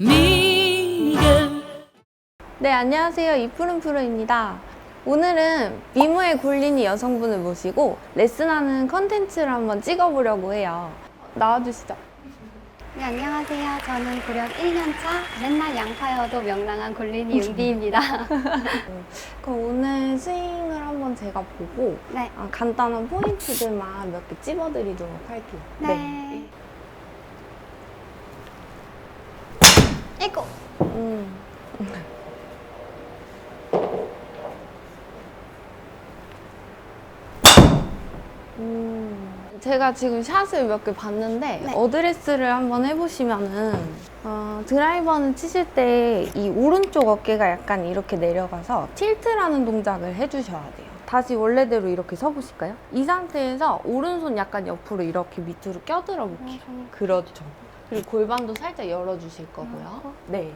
Miguel. 네, 안녕하세요. 이푸른푸른입니다. 오늘은 미모에 굴리는 여성분을 모시고 레슨하는 컨텐츠를 한번 찍어보려고 해요. 나와주시죠. 네, 안녕하세요. 저는 구력 1년차 맨날 양파여도 명랑한 골린이 윤비입니다. 그럼 오늘 스윙을 한번 제가 보고 네. 아, 간단한 포인트들만 몇 개 찝어드리도록 할게요. 네. 이거 음. 제가 지금 샷을 몇 개 봤는데 네. 어드레스를 한번 해보시면은 어, 드라이버는 치실 때 이 오른쪽 어깨가 약간 이렇게 내려가서 틸트라는 동작을 해주셔야 돼요. 다시 원래대로 이렇게 서보실까요? 이 상태에서 오른손 약간 옆으로 이렇게 밑으로 껴들어 볼게요. 그렇죠. 그리고 골반도 살짝 열어주실 거고요. 네.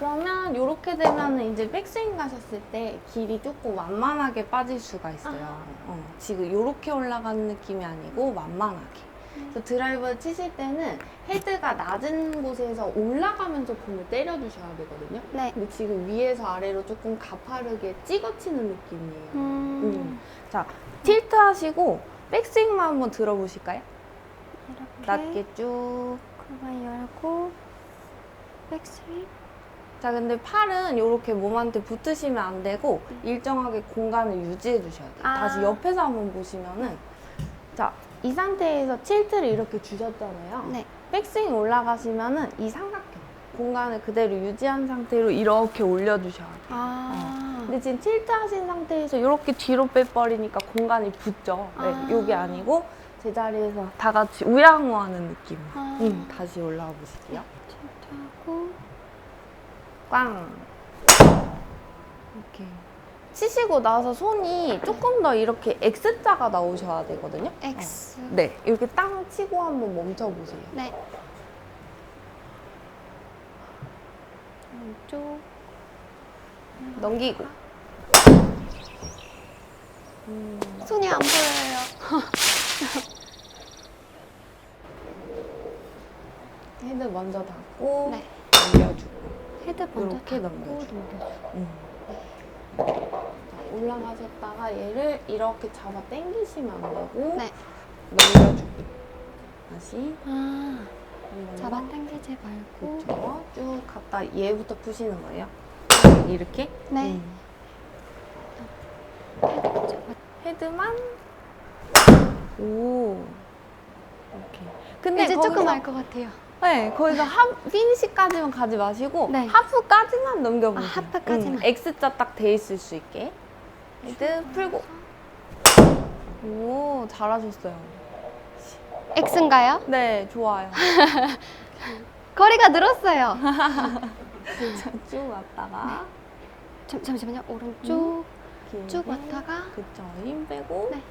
그러면 이렇게 되면 이제 백스윙 가셨을 때 길이 조금 완만하게 빠질 수가 있어요. 어, 지금 이렇게 올라가는 느낌이 아니고 완만하게. 그래서 드라이버 치실 때는 헤드가 낮은 곳에서 올라가면서 공을 때려주셔야 되거든요. 네. 근데 지금 위에서 아래로 조금 가파르게 찍어치는 느낌이에요. 음, 음. 자, 틸트 하시고 백스윙만 한번 들어보실까요? 이렇게 낮게 쭉. 골반 열고 백스윙. 자, 근데 팔은 이렇게 몸한테 붙으시면 안 되고 네. 일정하게 공간을 유지해 주셔야 돼요. 아. 다시 옆에서 한번 보시면은 자, 이 상태에서 틸트를 이렇게 주셨잖아요. 네. 백스윙 올라가시면은 이 삼각형 공간을 그대로 유지한 상태로 이렇게 올려주셔야 돼요. 아. 근데 지금 틸트 하신 상태에서 이렇게 뒤로 빼버리니까 공간이 붙죠. 네, 아. 이게 아니고 제자리에서 다 같이 우양우하는 느낌. 아. 음, 다시 올라와 보실게요. 틸트하고 꽝. 이렇게. 치시고 나서 손이 조금 더 이렇게 X자가 나오셔야 되거든요. X. 어. 네. 이렇게 땅 치고 한번 멈춰 보세요. 네. 왼쪽. 넘기고. 음, 손이 안 보여요. 헤드 먼저 닫고 네. 먼저 이렇게 넘겨줘. 넘겨줘. 음. 자, 올라가셨다가 얘를 이렇게 잡아 당기시면 안 되고 네. 넘겨주고. 다시 아. 한번 더. 잡아당기지 말고. 그렇죠. 쭉 갔다 얘부터 푸시는 거예요. 이렇게. 네. 음. 헤드만. 오. 이렇게. 근데 이제 거기서, 조금 알 것 같아요. 네, 거기서 하, 피니시까지만 가지 마시고 네. 하프까지만 넘겨보세요. 아, 하프까지만. 음, X자 딱 돼 있을 수 있게. 헤드 풀고. 오, 잘하셨어요. X인가요? 네, 좋아요. 거리가 늘었어요. 자, 쭉 왔다가 잠, 잠시만요. 오른쪽 길게. 쭉 왔다가 그쵸. 힘 빼고 네.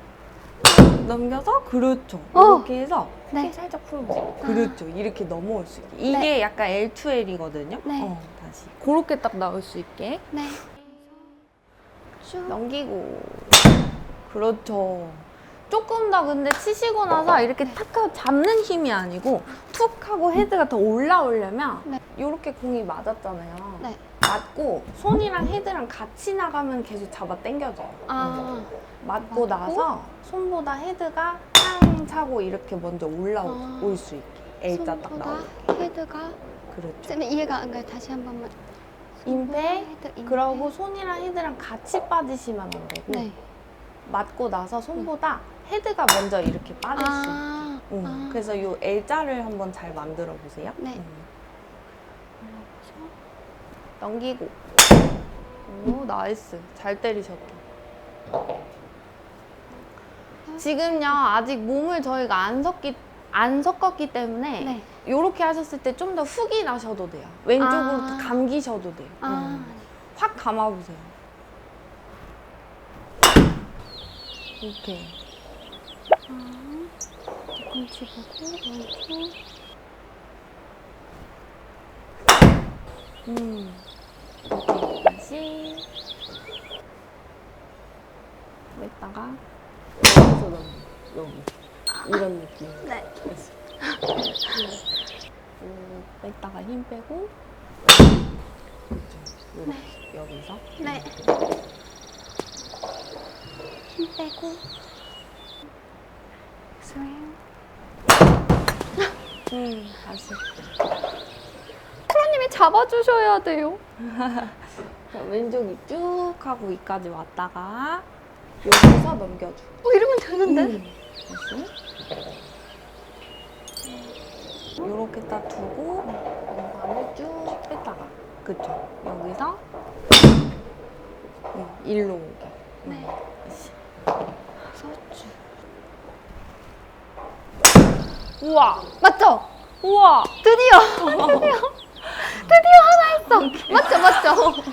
넘겨서 그렇죠. 어. 이렇게 해서 네. 네. 살짝 풀어보세요. 아. 그렇죠. 이렇게 넘어올 수 있게. 이게 네. 약간 L2L이거든요. 네. 어, 다시. 그렇게 딱 나올 수 있게 네. 쭉. 넘기고. 그렇죠. 조금 더 근데 치시고 나서 이렇게 탁 하고 잡는 힘이 아니고 툭 하고 헤드가 더 올라오려면 네. 이렇게 공이 맞았잖아요. 네. 맞고 손이랑 헤드랑 같이 나가면 계속 잡아 당겨져요. 아. 맞고 맞고? 나서 손보다 헤드가 탕 차고 이렇게 먼저 올라올 아. 수 있게 L자 딱 손보다 나오게 헤드가 그렇죠 쌤 이해가 안 가요. 다시 한 번만. 임팩, 헤드, 임팩. 그러고 손이랑 헤드랑 같이 빠지시면 안 되고 네. 맞고 나서 손보다 헤드가 먼저 이렇게 빠질 수 있게 아. 응. 아. 그래서 이 L자를 한번 잘 만들어 보세요 네. 응. 넘기고 오 나이스 잘 때리셨다 지금요 아직 몸을 저희가 안 섞기 안 섞었기 때문에 네. 이렇게 하셨을 때 좀 더 훅이 나셔도 돼요. 왼쪽으로 아. 더 감기셔도 돼요. 아. 음. 확 감아보세요. 이렇게. 아. 뒤꿈치 보고 왼쪽. 음. 오케이. 다시. 뺐다가 여기서 넘 여기 이런 느낌. 네. 음, 뺐다가 힘 빼고 이렇게 여기서 네. 힘 빼고. 스윙. 음, 다시 프로님이 잡아주셔야 돼요. 자, 왼쪽 이 쭉 하고 위까지 왔다가 여기서 넘겨줘. 어, 이러면 되는데? 음, 이렇게 딱 두고 왼발을 쭉 뺐다가 그쵸 여기서 음, 일로 오게 음, 네. 서주. 우와 맞죠? 우와 드디어! 드디어! 드디어 하나 했어! 맞죠, 맞죠?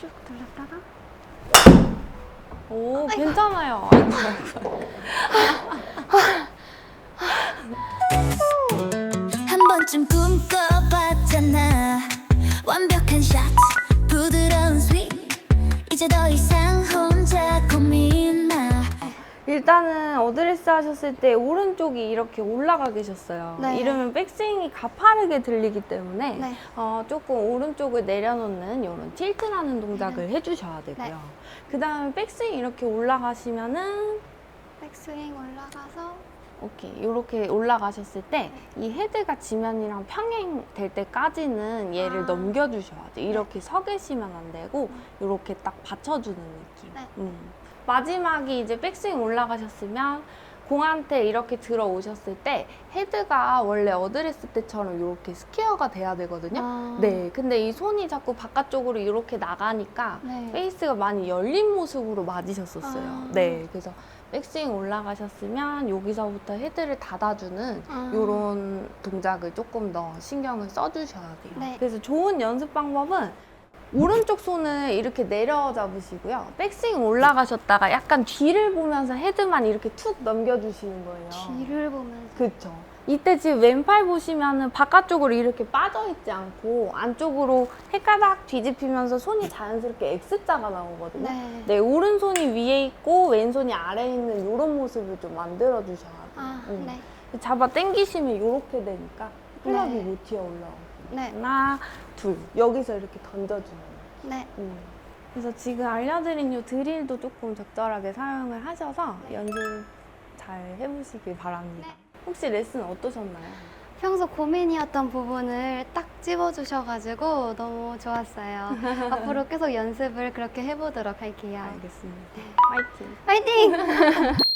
쭉 돌렸다가. 오 괜찮아요 아이고 아이고 한 번쯤 꿈꿔봤잖아. 완벽한 샷 부드러운 스윙 이제 더 이상 마 일단은 어드레스 하셨을 때 오른쪽이 이렇게 올라가 계셨어요. 네. 이러면 백스윙이 가파르게 들리기 때문에 네. 어, 조금 오른쪽을 내려놓는 이런 틸트라는 동작을 해주셔야 되고요. 네. 그 다음에 백스윙 이렇게 올라가시면은 백스윙 올라가서. 오케이 이렇게 올라가셨을 때 이 헤드가 지면이랑 평행 될 때까지는 얘를 아. 넘겨주셔야 돼요. 이렇게 서 계시면 안 되고 이렇게 딱 받쳐주는 느낌. 네. 음. 마지막이 이제 백스윙 올라가셨으면 공한테 이렇게 들어오셨을 때 헤드가 원래 어드레스 때처럼 이렇게 스퀘어가 돼야 되거든요. 아. 네, 근데 이 손이 자꾸 바깥쪽으로 이렇게 나가니까 네. 페이스가 많이 열린 모습으로 맞으셨었어요. 아. 네, 그래서 백스윙 올라가셨으면 여기서부터 헤드를 닫아주는 아. 이런 동작을 조금 더 신경을 써주셔야 돼요. 네. 그래서 좋은 연습 방법은 오른쪽 손을 이렇게 내려 잡으시고요. 백스윙 올라가셨다가 약간 뒤를 보면서 헤드만 이렇게 툭 넘겨주시는 거예요. 뒤를 보면서. 그쵸. 이때 지금 왼팔 보시면은 바깥쪽으로 이렇게 빠져있지 않고 안쪽으로 헷가닥 뒤집히면서 손이 자연스럽게 X자가 나오거든요. 네. 네, 오른손이 위에 있고 왼손이 아래에 있는 이런 모습을 좀 만들어 주셔야 돼요. 아, 음. 네. 잡아 당기시면 이렇게 되니까 클럽이 네. 못 튀어 올라오고. 네. 하나, 둘. 여기서 이렇게 던져주는 거예요. 네. 음. 그래서 지금 알려드린 이 드릴도 조금 적절하게 사용을 하셔서 연습 잘 해보시길 바랍니다. 네. 혹시 레슨 어떠셨나요? 평소 고민이었던 부분을 딱 찝어주셔가지고 너무 좋았어요. 앞으로 계속 연습을 그렇게 해보도록 할게요. 알겠습니다. 화이팅! 화이팅!